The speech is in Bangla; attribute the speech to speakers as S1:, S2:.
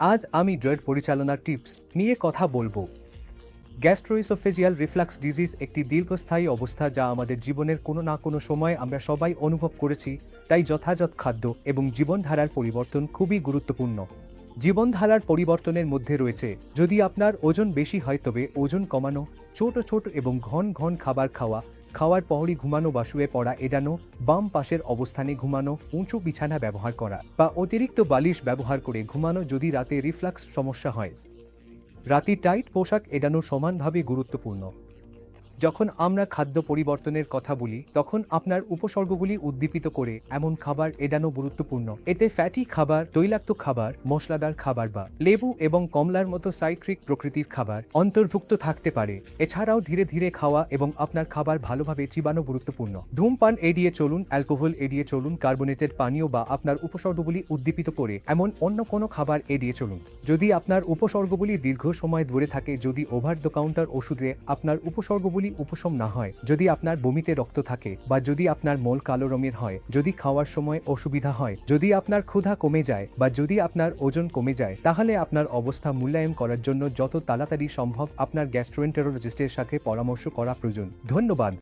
S1: আজ আমি ড্রয়েড পরিচালনার টিপস নিয়ে কথা বলব। গ্যাস্ট্রোইসোফেজিয়াল রিফ্লাক্স ডিজিজ একটি দীর্ঘস্থায়ী অবস্থা যা আমাদের জীবনের কোনো না কোনো সময় আমরা সবাই অনুভব করেছি, তাই যথাযথ খাদ্য এবং জীবনধারার পরিবর্তন খুবই গুরুত্বপূর্ণ। জীবনধারার পরিবর্তনের মধ্যে রয়েছে, যদি আপনার ওজন বেশি হয় তবে ওজন কমানো, ছোট ছোট এবং ঘন ঘন খাবার খাওয়া খাওয়ার পরই ঘুমানো বা শুয়ে পড়া এড়ানো, বাম পাশের অবস্থানে ঘুমানো, উঁচু বিছানা ব্যবহার করা বা অতিরিক্ত বালিশ ব্যবহার করে ঘুমানো যদি রাতে রিফ্লাক্স সমস্যা হয়। রাতে টাইট পোশাক এড়ানো সমানভাবে গুরুত্বপূর্ণ। যখন আমরা খাদ্য পরিবর্তনের কথা বলি, তখন আপনার উপসর্গগুলি উদ্দীপিত করে এমন খাবার এড়ানো গুরুত্বপূর্ণ। এতে ফ্যাটি খাবার, তৈলাক্ত খাবার, মশলাদার খাবার বা লেবু এবং কমলার মতো সাইট্রিক প্রকৃতির খাবার অন্তর্ভুক্ত থাকতে পারে। এছাড়াও ধীরে ধীরে খাওয়া এবং আপনার খাবার ভালোভাবে চিবানো গুরুত্বপূর্ণ। ধূমপান এড়িয়ে চলুন, অ্যালকোহল এড়িয়ে চলুন, কার্বোনেটেড পানীয় বা আপনার উপসর্গগুলি উদ্দীপিত করে এমন অন্য কোনো খাবার এড়িয়ে চলুন। যদি আপনার উপসর্গগুলি দীর্ঘ সময় ধরে থাকে, যদি ওভার দ্য কাউন্টার ওষুধে আপনার উপসর্গগুলি উপশম না হয়, যদি আপনার বমিতে রক্ত থাকে বা যদি আপনার মল কালো রঙের হয়, যদি খাওয়ার সময় অসুবিধা হয়, যদি আপনার ক্ষুধা কমে যায় বা যদি আপনার ওজন কমে যায়, তাহলে আপনার অবস্থা মূল্যায়ন করার জন্য যত তাড়াতাড়ি সম্ভব আপনার গ্যাস্ট্রোএন্টারোলজিস্টের সাথে পরামর্শ করা প্রয়োজন। ধন্যবাদ।